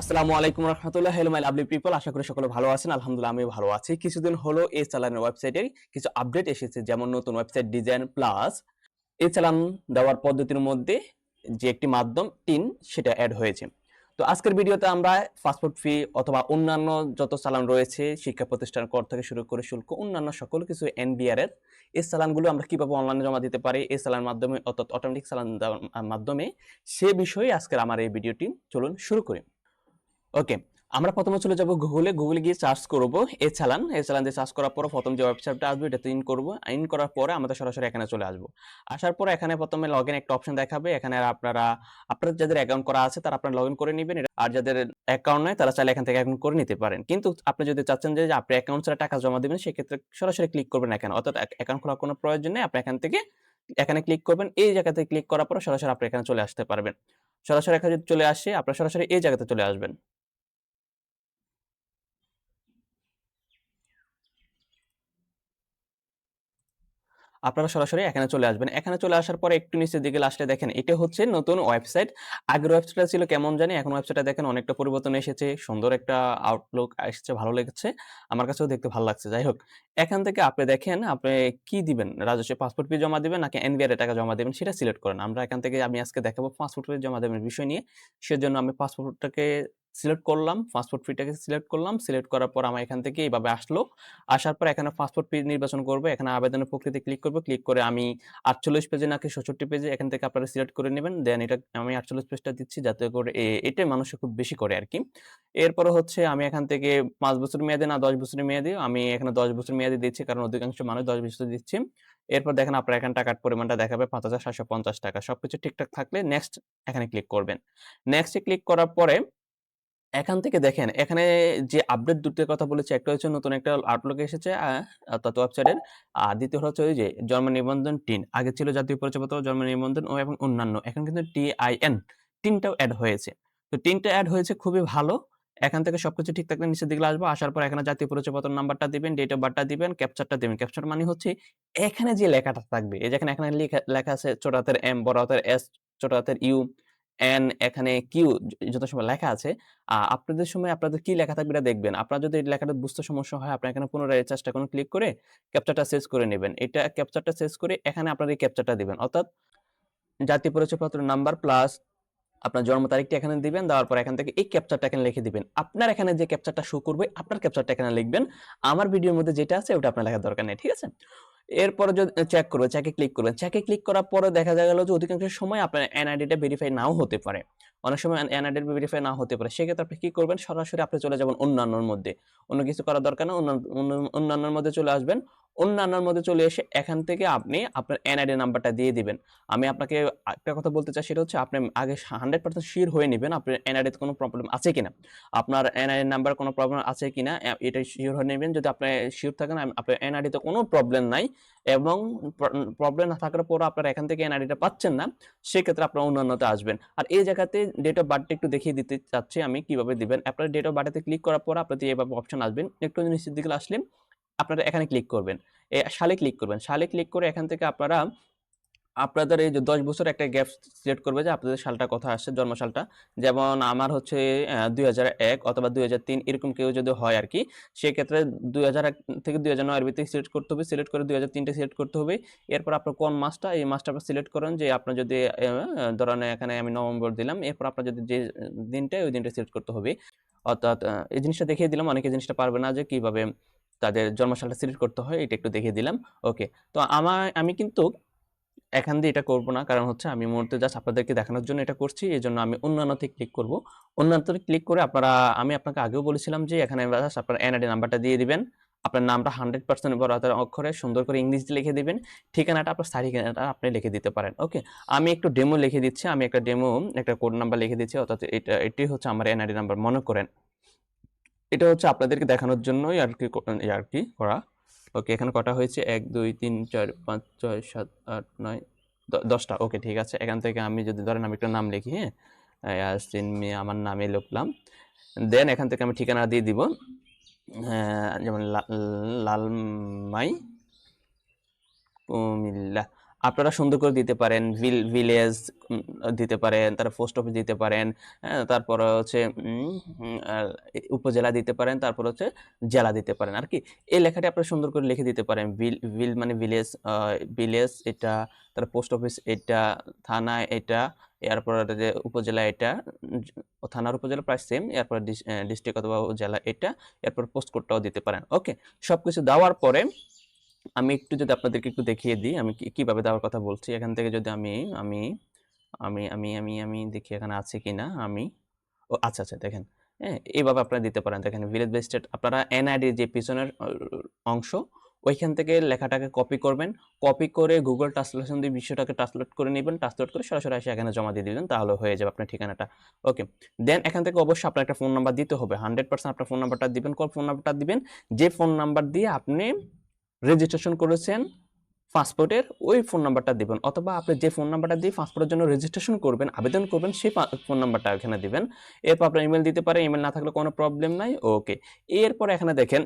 আসসালামু আলাইকুম রহমতুল্লাহ হেলো মাই লাভলি পিপল আশা করি সকলে ভালো আছেন, আলহামদুলিল্লাহ আমি ভালো আছি। কিছুদিন হলো এই চালানের ওয়েবসাইটের কিছু আপডেট এসেছে, যেমন নতুন ওয়েবসাইট ডিজাইন প্লাস এই চালান দেওয়ার পদ্ধতির মধ্যে যে একটি মাধ্যম, টিন, সেটা অ্যাড হয়েছে। তো আজকের ভিডিওতে আমরা পাসপোর্ট ফি অথবা অন্যান্য যত চালান রয়েছে, শিক্ষা প্রতিষ্ঠান কর থেকে শুরু করে শুল্ক, অন্যান্য সকল কিছু এনবিআর এর, এই চালানগুলো আমরা কীভাবে অনলাইনে জমা দিতে পারি, এই চালান মাধ্যমে, অর্থাৎ অটোমেটিক চালান মাধ্যমে, সে বিষয়ে আজকের আমার এই ভিডিওটি, চলুন শুরু করি। ওকে আমরা প্রথমে চলে যাব গুগলে গুগলে গিয়ে সার্চ করব এ চালান এ চালান দিয়ে সার্চ করার পর প্রথম যে ওয়েবসাইটটা আসবে, এটাতে ইন করব। ইন করার পরে আমাদের সরাসরি এখানে চলে আসব। আসার পরে এখানে প্রথমে লগ ইন একটা অপশন দেখাবে। এখানে আপনারা আপনাদের যাদের অ্যাকাউন্ট করা আছে, তারা আপনারা লগ করে নেবেন। আর যাদের অ্যাকাউন্ট নাই, তারা চাইলে এখান থেকে অ্যাকাউন্ট করে নিতে পারেন। কিন্তু আপনি যদি চাচ্ছেন যে আপনি অ্যাকাউন্ট ছাড়া টাকা জমা দেবেন, সেক্ষেত্রে সরাসরি ক্লিক করবেন এখানে। অর্থাৎ অ্যাকাউন্ট খোলার কোনো প্রয়োজন নেই। আপনি এখান থেকে, এখানে ক্লিক করবেন। এই জায়গাতে ক্লিক করার পর সরাসরি আপনি এখানে চলে আসতে পারবেন। সরাসরি এখানে চলে আসে, আপনার সরাসরি এই জায়গাতে চলে আসবেন। আপনারা সরাসরি এখানে চলে আসবেন। এখানে চলে আসার পরে একটু নিচের দিকে লাস্টে দেখেন, এটা হচ্ছে নতুন ওয়েবসাইট আগের ওয়েবসাইটটা ছিল কেমন জানি, এখন ওয়েবসাইটটা দেখেন অনেকটা পরিবর্তন এসেছে, সুন্দর একটা আউটলুক এসেছে ভালো লেগেছে। আমার কাছেও দেখতে ভালো লাগছে, যাই হোক। এখান থেকে আপনি দেখেন, আপনি কি দিবেন? রাজস্ব পাসপোর্ট ফি জমা দিবেন, নাকি এনবিআর টাকা জমা দেবেন, সেটা সিলেক্ট করেন। আমরা এখান থেকে আমি আজকে দেখাবো পাসপোর্ট ফি জমা দেবেন বিষয় নিয়ে। সেজন্য আমি পাসপোর্টটাকে সিলেক্ট করলাম পাসপোর্ট ফিটাকে সিলেক্ট করলাম সিলেক্ট করার পর আমার এখান থেকে এইভাবে আসলো। আসার পর এখানে পাসপোর্ট ফি নির্বাচন করব, এখানে আবেদনের প্রকৃতি ক্লিক করব ক্লিক করে আমি আটচল্লিশ পেজে নাকি ষষট্টি পেজে এখান থেকে আপনারা সিলেক্ট করে নেবেন। দেন এটা আমি আটচল্লিশ পেজটা দিচ্ছি যাতে করে এ- এটাই মানুষ খুব বেশি করে আর কি এরপরে হচ্ছে আমি এখান থেকে পাঁচ বছর মেয়াদে না, দশ বছরের মেয়াদে আমি এখানে দশ বছর মেয়াদে দিচ্ছি, কারণ অধিকাংশ মানুষ দশ বছর দিচ্ছি। এরপর দেখেন আপনার এখানে টাকার পরিমাণটা দেখাবে, পাঁচ হাজার সাতশো পঞ্চাশ টাকা। সবকিছু ঠিকঠাক থাকলে নেক্সট এখানে ক্লিক করবেন। নেক্সটে ক্লিক করার পরে এখান থেকে দেখেন, এখানে যে আপডেট দুটোর কথা বলেছি, একটা হচ্ছে নতুন একটা আউটলুক এসেছে তত ওয়েবসাইটের আর দ্বিতীয় হচ্ছে ওই যে জন্ম নিবন্ধন টিন আগে ছিল জাতীয় পরিচয়পত্র, জন্ম নিবন্ধন ও এবং অন্যান্য। এখন কিন্তু টিআইএন টিনটাও অ্যাড হয়েছে। তো টিনটা অ্যাড হয়েছে, খুবই ভালো। এখান থেকে সবকিছু ঠিক থাকলে নিচের দিকে আসব। আসার পর এখানে জাতীয় পরিচয়পত্র নাম্বারটা দিবেন ডেট অফ বার্থটা দিবেন ক্যাপচারটা দিবেন। ক্যাপচার মানে হচ্ছে এখানে যে লেখাটা থাকবে, এই যেখানে এখানে লেখা আছে, ছোট হাতের এম বড় হাতের এস ছোট হাতের ইউ এন এখানে কিউ যত সময় লেখা আছে আপনাদের সময় আপনাদের কি লেখা থাকবে এটা দেখবেন। আপনার যদি লেখাটা বুঝতে সমস্যা হয়, আপনার এখানে পুনরায় চেষ্টা করুন, ক্লিক করে ক্যাপচারটা সেভ করে নেবেন। এটা ক্যাপচারটা সেভ করে এখানে আপনার এই ক্যাপচারটা দিবেন। অর্থাৎ জাতীয় পরিচয়পত্র নাম্বার প্লাস আপনার জন্ম তারিখটা এখানে দিবেন। দেওয়ার পর এখান থেকে এই ক্যাপচারটা এখানে লিখে দিবেন। আপনার এখানে যে ক্যাপচারটা শো করবে, আপনার ক্যাপচারটা এখানে লিখবেন। আমার ভিডিওর মধ্যে যেটা আছে ওটা আপনার লেখার দরকার নেই। ঠিক আছে? এরপরে যদি চেক করবে চেকে ক্লিক করবেন। চেকে ক্লিক করার পরে দেখা গেল যে অধিকাংশ সময় আপনার এনআইডিটা ভেরিফাই নাও হতে পারে। অনেক সময় এনআইডি ভেরিফাই না হতে পারে। সেক্ষেত্রে আপনি কি করবেন? সরাসরি আপনি চলে যাবেন অন্যান্যর মধ্যে। অন্য কিছু করার দরকার না। অন্যান্য অন্য- অন্যান্যর মধ্যে চলে আসবেন। অন্যান্যর মধ্যে চলে এসে এখান থেকে আপনি আপনার এনআইডি নাম্বারটা দিয়ে দিবেন। আমি আপনাকে একটা কথা বলতে চাই সেটা হচ্ছে আপনি আগে 100% শিওর হয়ে নিবেন আপনার এনআইডিতে কোনো প্রবলেম আছে কিনা। আপনার এনআইডি নাম্বার কোনো প্রবলেম আছে কিনা এ এটা শিওর হয়ে নিবেন। যদি আপনি শিওর থাকেন আপনার এনআইডিতে কোনো প্রবলেম নাই এবং প্রবলেম না থাকার পরও আপনারা এখান থেকে এনআইডিটা পাচ্ছেন না, সেক্ষেত্রে আপনারা অন্যান্যতে আসবেন। আর এই জায়গাতে ডেট অফ বার্থটা একটু দেখিয়ে দিতে চাচ্ছি আমি কীভাবে দিবেন। আপনার ডেট অফ বার্থেতে ক্লিক করার পর আপনাদের এভাবে অপশন আসবেন। একটু নিচের দিকে আসলে আপনারা এখানে ক্লিক করবেন। সালে ক্লিক করবেন। সালে ক্লিক করে এখান থেকে আপনারা আপনাদের এই যে ১০ বছর একটা গ্যাপ সিলেক্ট করবে যে আপনাদের সালটা কথা আসছে, জন্ম সালটা। যেমন আমার হচ্ছে ২০০১ অথবা ২০০৩ এরকম কেউ যদি হয় আর কি সেক্ষেত্রে ২০০১ থেকে ২০০৯ এর ভিতরে সিলেক্ট করতে হবে। সিলেক্ট করে ২০০৩ টা সিলেক্ট করতে হবে। এরপর আপনার কোন মাসটা, এই মাসটা আপনার সিলেক্ট করেন যে আপনার যদি ধরেন এখানে আমি নভেম্বর দিলাম। এরপর আপনার যদি যে দিনটা ওই দিনটা সিলেক্ট করতে হবে। অর্থাৎ এই জিনিসটা দেখিয়ে দিলাম। অনেকে জিনিসটা পারবে না যে কীভাবে তাদের জন্ম সালটা সিলেক্ট করতে হয়, এটা একটু দেখিয়ে দিলাম। ওকে। তো আমা আমি কিন্তু এখান দিয়ে এটা করব না। কারণ হচ্ছে আমি মুহূর্তে জাস্ট আপনাদেরকে দেখানোর জন্য এটা করছি। এই জন্য আমি অন্যান্যতে ক্লিক করব। অন্যান্যতে ক্লিক করে আপনারা আমি আপনাকে আগেও বলেছিলাম যে এখানে জাস্ট আপনার এনআইডি নাম্বারটা দিয়ে দিবেন। আপনার নামটা 100% বড় হাতের অক্ষরে সুন্দর করে ইংলিশে লিখে দেবেন ঠিকানাটা আপনার স্থায়ী ঠিকানাটা আপনি লিখে দিতে পারেন। ওকে? আমি একটু ডেমো লিখে দিচ্ছি। আমি একটা ডেমো একটা কোড নাম্বার লিখে দিচ্ছি। অর্থাৎ এটা এটাই হচ্ছে আমার এনআইডি নাম্বার মনে করেন। এটা হচ্ছে আপনাদেরকে দেখানোর জন্যই আর কি আর কি করা। ওকে, এখানে কটা হয়েছে? এক দুই তিন চার পাঁচ ছয় সাত আট নয় দশটা ওকে, ঠিক আছে। এখান থেকে আমি যদি ধরেন আমি একটা নাম লিখি, হ্যাঁ? ইয়াসিন মিয়া আমার নামে লিখলাম। দেন এখান থেকে আমি ঠিকানা দিয়ে দিব। হ্যাঁ, যেমন লালমাই কুমিল্লা। আপনারা সুন্দর করে দিতে পারেন ভিল ভিলেজ দিতে পারেন তারপর পোস্ট অফিস দিতে পারেন হ্যাঁ তারপর হচ্ছে উপজেলা দিতে পারেন, তারপর হচ্ছে জেলা দিতে পারেন, আর কি। এই লেখাটি আপনারা সুন্দর করে লিখে দিতে পারেন ভিল ভিল মানে ভিলেজ ভিলেজ এটা, তারপর পোস্ট অফিস এটা, থানা এটা, এরপর যে উপজেলা এটা থানার উপজেলা প্রায় সেম এরপর ডিস্ট্রিক্ট অথবা জেলা এটা, এরপর পোস্ট কোডটাও দিতে পারেন ওকে সবকিছু দেওয়ার পরে আমি একটু যদি আপনাদেরকে একটু দেখিয়ে দিই, আমি কীভাবে দেওয়ার কথা বলছি? এখান থেকে যদি আমি আমি আমি আমি আমি আমি দেখি এখানে আছে কিনা, আমি, ও আচ্ছা আচ্ছা দেখেন। হ্যাঁ এইভাবে আপনারা দিতে পারেন। দেখেন ভিলেজ বেস্টেড আপনারা এনআইডি যে পিছনের অংশ, ওইখান থেকে লেখাটাকে কপি করবেন। কপি করে গুগল ট্রান্সলেশন দিয়ে বিষয়টাকে ট্রান্সলেট করে নেবেন। ট্রান্সলেট করে সরাসরি এসে এখানে জমা দিয়ে দিবেন, তাহলে হয়ে যাবে আপনার ঠিকানাটা। ওকে দেন এখান থেকে অবশ্যই আপনার একটা ফোন নাম্বার দিতে হবে। হান্ড্রেড পার্সেন্ট আপনার ফোন নাম্বারটা দিবেন। কোন ফোন নাম্বারটা দিবেন? যে ফোন নাম্বার দিয়ে আপনি রেজিস্ট্রেশন করেছেন পাসপোর্টের ওই ফোন নাম্বারটা দিবেন। অথবা আপনি যে ফোন নাম্বারটা দিয়ে পাসপোর্টের জন্য রেজিস্ট্রেশন করবেন, আবেদন করবেন, সেই ফোন নাম্বারটা এখানে দেবেন। এরপর আপনার ইমেল দিতে পারে ইমেল না থাকলে কোনো প্রবলেম নাই ওকে এরপর এখানে দেখেন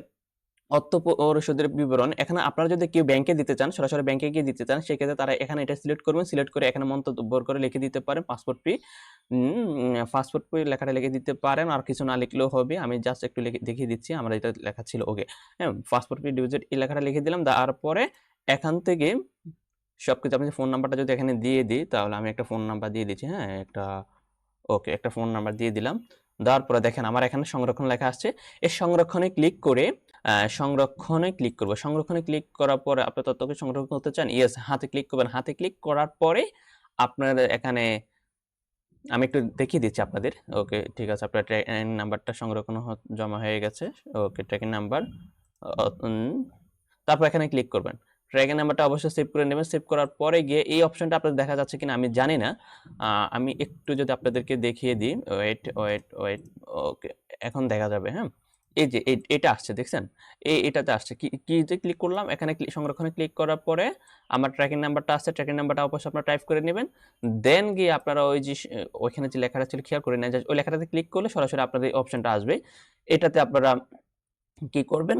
অর্থ পরিশোধের বিবরণ। এখানে আপনারা যদি কেউ ব্যাংকে দিতে চান, সরাসরি ব্যাংকে গিয়ে দিতে চান, সেক্ষেত্রে তারা এখানে এটা সিলেক্ট করবেন। সিলেক্ট করে এখানে মন্তব্য করে লিখে দিতে পারেন পাসপোর্ট ফি পাসপোর্ট ফি লেখাটা লিখে দিতে পারেন। আর কিছু না লিখলেও হবে। আমি জাস্ট একটু লিখে, দেখিয়ে দিচ্ছি। আমার এটা লেখা ছিল ওকে হ্যাঁ পাসপোর্ট ফি ডিউজেট এই লেখাটা লিখে দিলাম। তারপরে এখান থেকে সবকিছু, আপনি ফোন নাম্বারটা যদি এখানে দিয়ে দিই, তাহলে আমি একটা ফোন নাম্বার দিয়ে দিচ্ছি। হ্যাঁ একটা ওকে একটা ফোন নাম্বার দিয়ে দিলাম। দেওয়ার পরে দেখেন আমার এখানে সংরক্ষণ লেখা আসছে। এই সংরক্ষণে ক্লিক করে সংরক্ষণে ক্লিক করব। সংরক্ষণে ক্লিক করার পরে আপনি তথ্যকে সংরক্ষণ করতে চান ইয়েস হাতে ক্লিক করবেন। হাতে ক্লিক করার পরে আপনার এখানে, আমি একটু দেখিয়ে দিচ্ছি আপনাদের। ওকে, ঠিক আছে, আপনার ট্র্যাকিং নাম্বারটা সংরক্ষণ জমা হয়ে গেছে। ওকে ট্র্যাকিং নাম্বার তারপর এখানে ক্লিক করবেন। ট্র্যাকিং নাম্বারটা অবশ্যই সেভ করে নেবেন। সেভ করার পরে গিয়ে এই অপশনটা আপনাদের দেখা যাচ্ছে কিনা, আমি জানি না। আমি একটু যদি আপনাদেরকে দেখিয়ে দিই ওয়েট ওয়েট ওয়েট ওকে এখন দেখা যাবে হ্যাঁ? এই যে এটা আসছে, দেখছেন? এই, এটাতে আসছে। কি কি যে ক্লিক করলাম, এখানে সংরক্ষণে ক্লিক করার পরে আমার ট্র্যাকিং নাম্বারটা আসছে ট্র্যাকিং নাম্বারটা অবশ্যই আপনারা টাইপ করে নেবেন। দেন গিয়ে আপনারা ওই যে, ওইখানে যে লেখাটা ছিল, খেয়াল করে নেন ওই লেখাটাতে ক্লিক করলে সরাসরি আপনাদের অপশনটা আসবে। এটাতে আপনারা কি করবেন?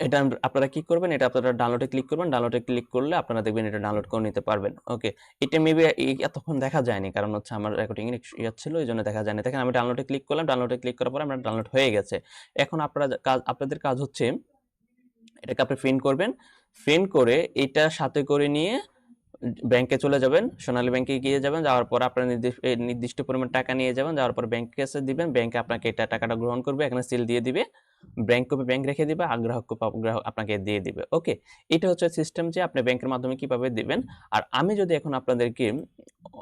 এটা আপনারা কি করবেন? এটা আপনারা ডাউনলোডে ক্লিক করবেন। ডাউনলোডে ক্লিক করলে আপনারা দেখবেন এটা ডাউনলোড করে নিতে পারবেন। ওকে এটা মেবি এতক্ষণ দেখা যায়নি। কারণ হচ্ছে আমার রেকর্ডিং ইয়ে ছিল, এই জন্য দেখা যায়নি। দেখেন আমি ডাউনলোডে ক্লিক করলাম। ডাউনলোডে ক্লিক করার পরে আমার ডাউনলোড হয়ে গেছে। এখন আপনারা কাজ, আপনাদের কাজ হচ্ছে, এটাকে আপনি প্রিন্ট করবেন। প্রিন্ট করে এটা সাথে করে নিয়ে ব্যাংকে চলে যাবেন। সোনালী ব্যাংকে গিয়ে যাবেন। যাওয়ার পর আপনার নির্দিষ্ট নির্দিষ্ট পরিমাণ টাকা নিয়ে যাবেন। যাওয়ার পর ব্যাংকে এসে দিবেন। ব্যাংকে আপনাকে এটা টাকাটা গ্রহণ করবে। এখানে সিল দিয়ে দিবে। ব্যাংক কপি ব্যাংক রেখে দিবে আর গ্রাহক কপি গ্রাহক আপনাকে দিয়ে দিবে। ওকে? এটা হচ্ছে সিস্টেম যে আপনি ব্যাংকের মাধ্যমে কীভাবে দিবেন। আর আমি যদি এখন আপনাদেরকে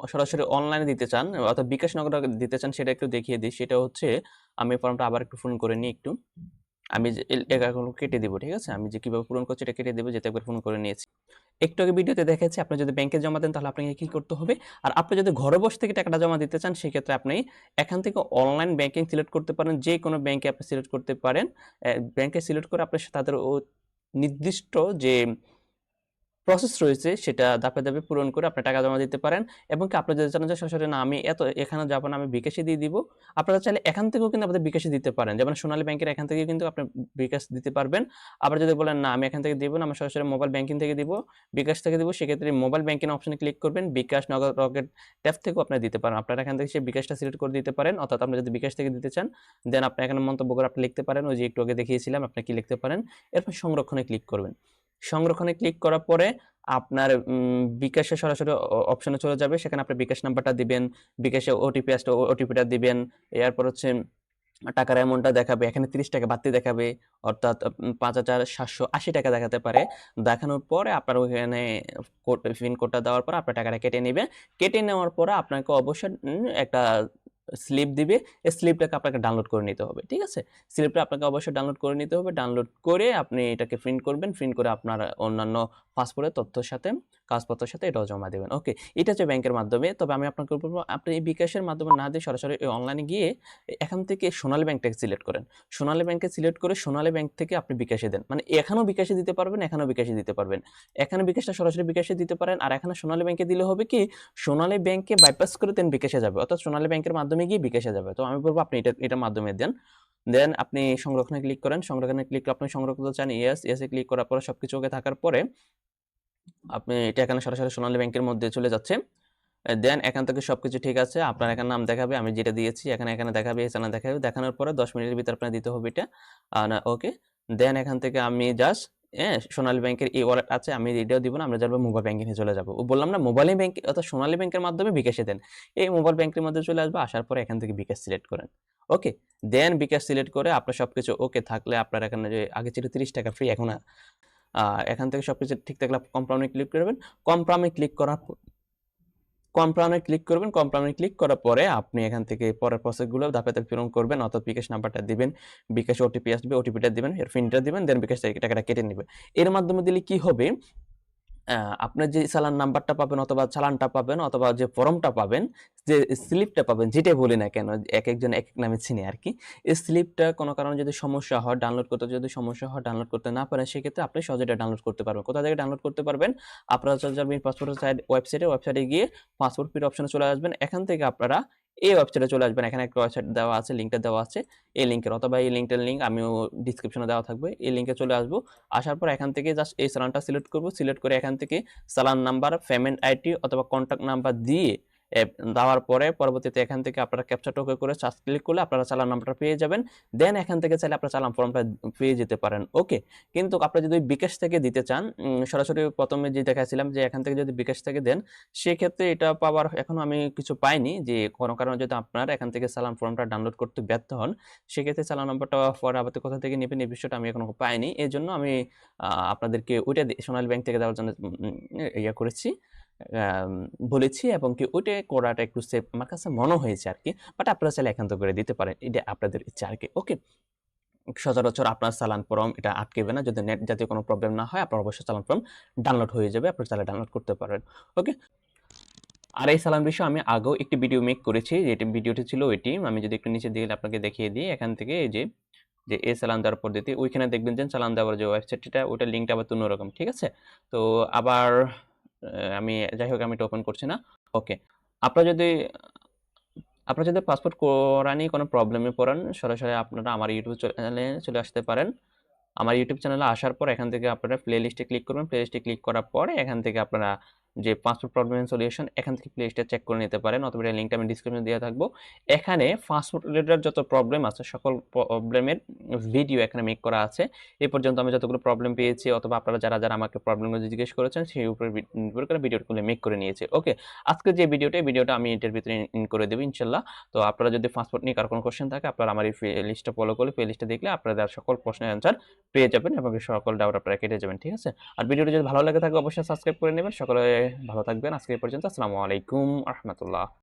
সরাসরি অনলাইনে দিতে চান অর্থাৎ বিকাশ নগর দিতে চান, সেটা একটু দেখিয়ে দিই। সেটা হচ্ছে, আমি ফর্মটা আবার একটু ফোন করে নিই একটু। আমি যে এ- কেটে দেবো, ঠিক আছে? আমি যে কীভাবে পূরণ করছি, এটা কেটে দেবো, যেতে একবার ফোন করে নিয়েছি। একটু আগে ভিডিওতে দেখেছি, আপনি যদি ব্যাংকে জমা দেন তাহলে আপনাকে কি করতে হবে? আর আপনি যদি ঘরে বসে থেকে টাকাটা জমা দিতে চান, সেক্ষেত্রে আপনি এখান থেকে অনলাইন ব্যাংকিং সিলেক্ট করতে পারেন, যে কোনো ব্যাংকে আপনি সিলেক্ট করতে পারেন। ব্যাংকে সিলেক্ট করে আপনি তাদের নির্দিষ্ট যে প্রসেস রয়েছে, সেটা ধাপে ধাপে পূরণ করে আপনি টাকা জমা দিতে পারেন এবং কি আপনি যদি চান যে সরাসরি না আমি এত এখানে যাব না, আমি বিকাশে দিয়ে দিব, আপনারা চাইলে এখান থেকেও কিন্তু আপনাদের বিকাশে দিতে পারেন। যেমন সোনালী ব্যাংকের এখান থেকে কিন্তু আপনি বিকাশ দিতে পারবেন। আবার যদি বলেন না, আমি এখান থেকে দিব না, আমি সরাসরি মোবাইল ব্যাংকিং থেকে দিব, বিকাশ থেকে দিব, সেক্ষেত্রে মোবাইল ব্যাংকিং অপশনে ক্লিক করবেন, বিকাশ নগদ রকেট ট্যাব থেকেও আপনি দিতে পারেন। আপনারা এখান থেকে সেই বিকাশটা সিলেক্ট করে দিতে পারেন, অর্থাৎ আপনি যদি বিকাশ থেকে দিতে চান দেন আপনি এখানে মন্তব্য করে আপনি লিখতে পারেন, ওই যে একটু আগে দেখিয়েছিলাম, আপনি কি লিখতে পারেন, এরপর সংরক্ষণে ক্লিক করবেন। সংরক্ষণে ক্লিক করার পরে আপনার বিকাশে সরাসরি অপশনে চলে যাবে। সেখানে আপনি বিকাশ নাম্বারটা দিবেন, বিকাশে ওটিপি আসলে ওটিপিটা দিবেন। এরপর হচ্ছে টাকার অ্যামাউন্টটা দেখাবে। এখানে তিরিশ টাকা বাড়তি দেখাবে, অর্থাৎ পাঁচ হাজার সাতশো আশি টাকা দেখাতে পারে। দেখানোর পরে আপনার ওখানে পিন কোডটা দেওয়ার পর আপনার টাকাটা কেটে নেবে কেটে নেওয়ার পরে আপনাকে অবশ্যই একটা স্লিপ দিবে, এই স্লিপটাকে আপনাকে ডাউনলোড করে নিতে হবে, ঠিক আছে? স্লিপটা আপনাকে অবশ্যই ডাউনলোড করে নিতে হবে ডাউনলোড করে আপনি এটাকে প্রিন্ট করবেন প্রিন্ট করে আপনার অন্যান্য পাসপোর্টের তথ্যের সাথে, কাগজপত্রের সাথে এটাও জমা দেবেন ওকে এটা হচ্ছে ব্যাংকের মাধ্যমে, তবে আমি আপনাকে বলব, আপনি এই বিকাশের মাধ্যমে না দিয়ে সরাসরি অনলাইনে গিয়ে এখান থেকে সোনালী ব্যাংকটাকে সিলেক্ট করেন। সোনালী ব্যাংকে সিলেক্ট করে সোনালী ব্যাংক থেকে আপনি বিকাশে দেন মানে এখানেও বিকাশে দিতে পারবেন, এখানেও বিকাশে দিতে পারবেন। এখানে বিকাশটা সরাসরি বিকাশে দিতে পারেন, আর এখানে সোনালী ব্যাংকে দিলে হবে কি, সোনালী ব্যাংকে বাইপাস করে দেন বিকাশে যাবে, অর্থাৎ সোনালী ব্যাংকের মাধ্যমে গিয়ে বিকাশে যাবে। তো আমি বলব আপনি এটা এটার মাধ্যমে দেন। দেন আপনি সংরক্ষণে ক্লিক করেন। সংরক্ষণে ক্লিক করে আপনি সংরক্ষণ চান ইয়েস ইয়েসে ক্লিক করার পরে সবকিছু ওকে থাকার পরে আপনি এটা এখানে সরাসরি সোনালী ব্যাংকের মধ্যে চলে যাচ্ছে। দেন এখান থেকে সবকিছু ঠিক আছে, আপনার এখানে নাম দেখাবে, আমি যেটা দিয়েছি এখানে এখানে দেখাবে চ্যানেল দেখাবে। দেখানোর পরে দশ মিনিটের ভিতরে আপনার দিতে হবে এটা। ওকে দেন এখান থেকে আমি জাস্ট হ্যাঁ সোনালী ব্যাংকের এই ওয়ালেট আছে, আমি এটাও দিব না, আমরা যাব মোবাইল ব্যাংকিং চলে যাব। বললাম না মোবাইল ব্যাংক অর্থাৎ সোনালী ব্যাংকের মাধ্যমে বিকাশে দেন। এই মোবাইল ব্যাংকের মধ্যে চলে আসবে, আসার পরে এখান থেকে বিকাশ সিলেক্ট করেন। ওকে দেন বিকাশ সিলেক্ট করে আপনার সব কিছু ওকে থাকলে আপনার এখানে যে আগে ছিল তিরিশ টাকা ফ্রি এখন এখান থেকে সব কিছু ঠিক থাকলে কমপ্রামে ক্লিক করবেন। কমপ্রামে ক্লিক করার কমপ্রামে ক্লিক করবেন কমপ্রামে ক্লিক করার পরে আপনি এখান থেকে পরের প্রসেসগুলো ধাপে ধাপে পূরণ করবেন, অর্থাৎ বিকাশ নাম্বারটা দিবেন, বিকাশ ওটিপি আসবে ওটিপিটা দিবেন, এর ফিনটা দিবেন দেন বিকাশ টাকাটা কেটে নেবে এর মাধ্যমে দিলে কি হবে? আপনার যে চালান নাম্বারটা পাবেন অথবা চালানটা পাবেন অথবা যে ফর্মটা পাবেন, যে স্লিপটা পাবেন, যেটাই বলি না কেন, এক একজন এক এক নামে চিনি আর কি, এই স্লিপটা কোনো কারণে যদি সমস্যা হয় ডাউনলোড করতে যদি সমস্যা হয় ডাউনলোড করতে না পারেন, সেক্ষেত্রে আপনি সহজে ডাউনলোড করতে পারবেন। কোথা থেকে ডাউনলোড করতে পারবেন? আপনারা যাবেন পাসপোর্ট সাইড ওয়েবসাইটে ওয়েবসাইটে গিয়ে পাসপোর্ট পিড অপশনে চলে আসবেন, এখান থেকে আপনারা এই ওয়েবসাইটে চলে আসবেন। এখানে একটা ওয়েবসাইট দেওয়া আছে লিঙ্কটা দেওয়া আছে। এই লিঙ্কের অথবা এই লিঙ্কটার লিঙ্ক আমিও ডিসক্রিপশনে দেওয়া থাকবে। এই লিঙ্কে চলে আসব। আসার পর এখান থেকে জাস্ট এই সালানটা সিলেক্ট করব। সিলেক্ট করে এখান থেকে সালান নাম্বার পেমেন্ট আইটি অথবা কন্ট্যাক্ট নাম্বার দিয়ে দেওয়ার পরে পরবর্তীতে এখান থেকে আপনারা ক্যাপচার টোকে করে সার্চ ক্লিক করলে আপনারা চালান নাম্বারটা পেয়ে যাবেন। দেন এখান থেকে চাইলে আপনারা চালান ফর্মটা পেয়ে যেতে পারেন। ওকে কিন্তু আপনারা যদি বিকাশ থেকে দিতে চান সরাসরি প্রথমে যে দেখাছিলাম যে এখান থেকে যদি বিকাশ থেকে দেন, সেক্ষেত্রে এটা পাওয়ার এখনও আমি কিছু পাইনি যে কোনো কারণে যদি আপনার এখান থেকে চালান ফর্মটা ডাউনলোড করতে ব্যর্থ হন, সেক্ষেত্রে চালান নাম্বারটা পরে আবার কোথা থেকে নেবেন এই বিষয়টা আমি এখনও পাইনি। এই জন্য আমি আপনাদেরকে ওইটা সোনালী ব্যাংক থেকে দেওয়ার জন্য ইয়ে করেছি। বলেছি এবং কি ওইটা করাটা একটু সেফ আমার কাছে মনে হয়েছে আর কি বাট আপনারা চাইলে একান্ত করে দিতে পারেন, এটা আপনাদের ইচ্ছা আর কি ওকে সচরাচর আপনার চালান ফর্ম এটা আটকেবে না, যদি নেট জাতীয় কোনো প্রবলেম না হয়, আপনার অবশ্যই চালান ফর্ম ডাউনলোড হয়ে যাবে আপনার চাইলে ডাউনলোড করতে পারেন ওকে আর এই সালান বিষয়ে আমি আগেও একটি ভিডিও মেক করেছি যেটি ভিডিওটি ছিল ওইটি, আমি যদি একটু নিচে দিকে আপনাকে দেখিয়ে দিই, এখান থেকে এই যে যে এ চালান দেওয়ার পদ্ধতি, ওইখানে দেখবেন যে চালান দেওয়ার যে ওয়েবসাইটটা ওইটার লিঙ্কটা আবার অন্যরকম, ঠিক আছে? তো আবার আমি যাই হোক, আমি এটা ওপেন করছি না। ওকে আপনারা যদি আপনারা যদি পাসপোর্ট করা নিয়ে কোনো প্রবলেমে পড়েন, সরাসরি আপনারা আমার ইউটিউব চ্যানেলে চলে আসতে পারেন। আমার ইউটিউব চ্যানেলে আসার পর এখান থেকে আপনারা প্লে লিস্টে ক্লিক করবেন। প্লে লিস্টে ক্লিক করার পরে এখান থেকে আপনারা যে পাসপোর্ট প্রবলেম সলিউশন, এখান থেকে প্লে লিস্টে চেক করে নিতে পারেন অথবা এই লিঙ্কটা আমি ডিসক্রিপশনে দিয়ে থাকব। এখানে পাসপোর্ট রিলেটেড যত প্রবলেম আছে, সকল প্রবলেমের ভিডিও এখানে মেক করা আছে। এই পর্যন্ত আমি যতগুলো প্রবলেম পেয়েছি অথবা আপনারা যারা যারা আমাকে প্রবলেমগুলো জিজ্ঞেস করেছেন, সেই উপরে নির্ভর করে ভিডিওগুলো মেক করে নিয়েছি। ওকে আজকে যে ভিডিওটা এই ভিডিওটা আমি এটার ভিতরে ইন করে দেবো ইনশাল্লাহ। তো আপনারা যদি পাসপোর্ট নিয়ে কার কোনো কোশ্চেন থাকে, আপনারা আমার এই লিস্টটা ফলো করলে প্লে লিস্টে দেখলে আপনারা সকল প্রশ্নের অ্যান্সার পেয়ে যাবেন এবং সকল ডাউট আপনারা কেটে যাবেন, ঠিক আছে? আর ভিডিওটা যদি ভালো লাগে থাকে, অবশ্যই সাবস্ক্রাইব করে নেবেন। সকলে ভালো থাকবেন। আজকে এই পর্যন্ত। আসসালামু আলাইকুম রহমতুল্লাহ